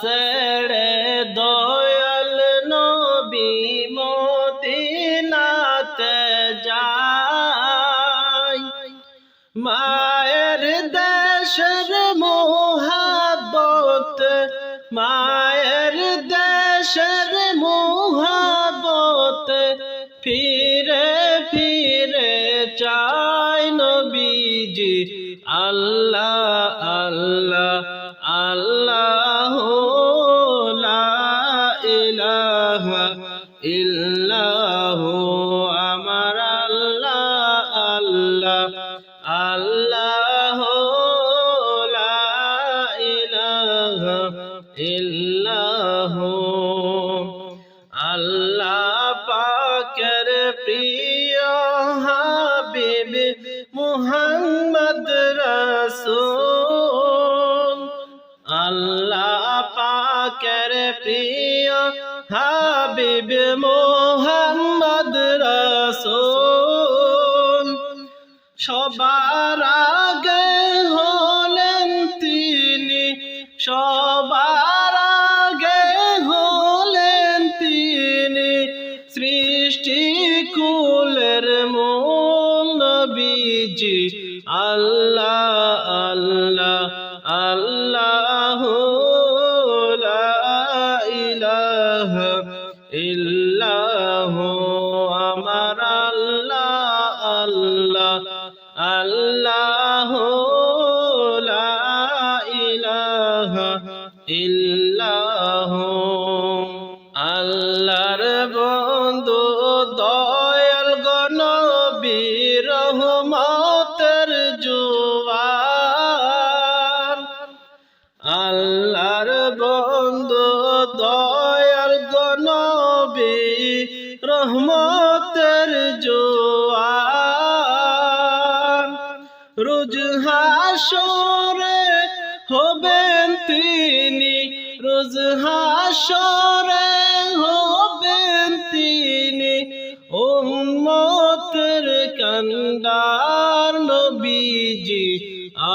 ছেড়ে দয়াল নবী মদিনাতে যায় মায়ের দেশের মোহাবত মায়ের দেশের মোহাবত ফিরে ফিরে চাই নবীজি। আল্লাহ আল্লাহ আল্লাহ ইলাহা ইল্লাহু। আমার আল্লাহ আল্লাহ আল্লাহ ইলাহা ইল্লাহু। মুহাম্মদ রাসূল আল্লাহ পাকের প্রিয় হাবিব মোহাম্মদ রাসূল। সবার আগে হলেন তিনি সবার নবীজি আল্লাহ আল্লাহ আল্লাহ ইলাহা ইল্লাহু আমার আল্লাহ আল্লাহ আল্লাহ ইলাহা ইল্লাহু বন্ধু দয়াল গনবী রহমতের জোয়ার রোজ হাসরে হবেন তিনি, রোজ হাসরে হবেন তিনি, উম্মতের কান্দার নবীজি।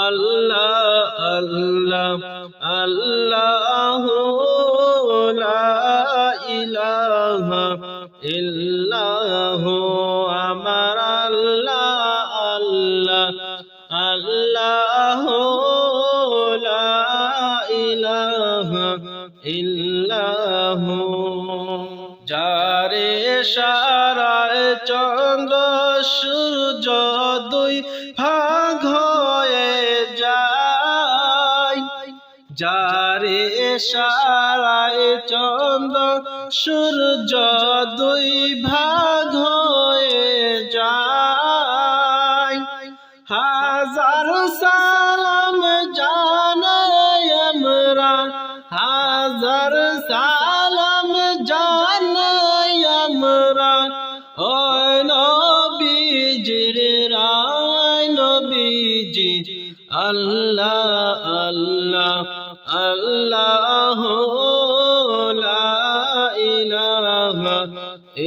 আল্লাহ আল্লাহ। আল্লাহ ইলাহা ইল্লাহু, আমার আল্লাহ আল্লাহ আল্লাহ ইলাহা ইল্লাহু। যারে সারায় চন্দ্র সূর্য দুই ভাগ হয়ে যারে সারায় চন্দ্র, সূর্য দুই ভাগ হয়ে যায়। হাজার সালাম জানাই আমরা, হাজার সালাম জানাই আমরা। ওই নবীজির রায়, নবীজি আল্লাহ আল্লাহ। আল্লাহ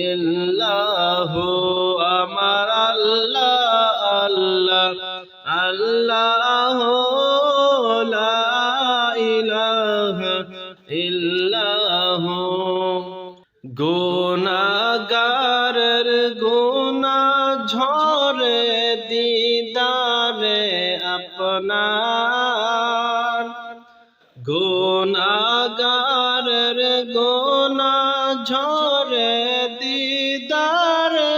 ইল্লাহু আমার আল্লাহ আল্লাহ আল্লাহ ইলাহা ইল্লাহু। গুনাগারের গুনা ঝরে দিদারে আপনার গুনাগারের গুনা ঝরে দিদারে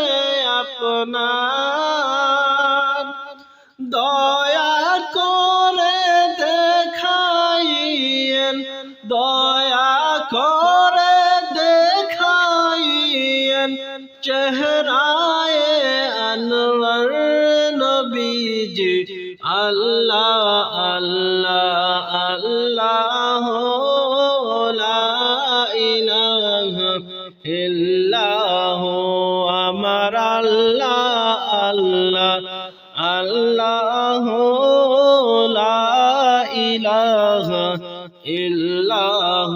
আপনার। দয়া করে দেখাইয়েন, দয়া করে দেখাইয়েন চেহারায় আনওয়ার নবীজি। আল্লাহ আল্লাহ আল্লাহ। ইল্লাহ আমার আল্লাহ আল্লাহ আল্লাহ লা ইল্লাহ।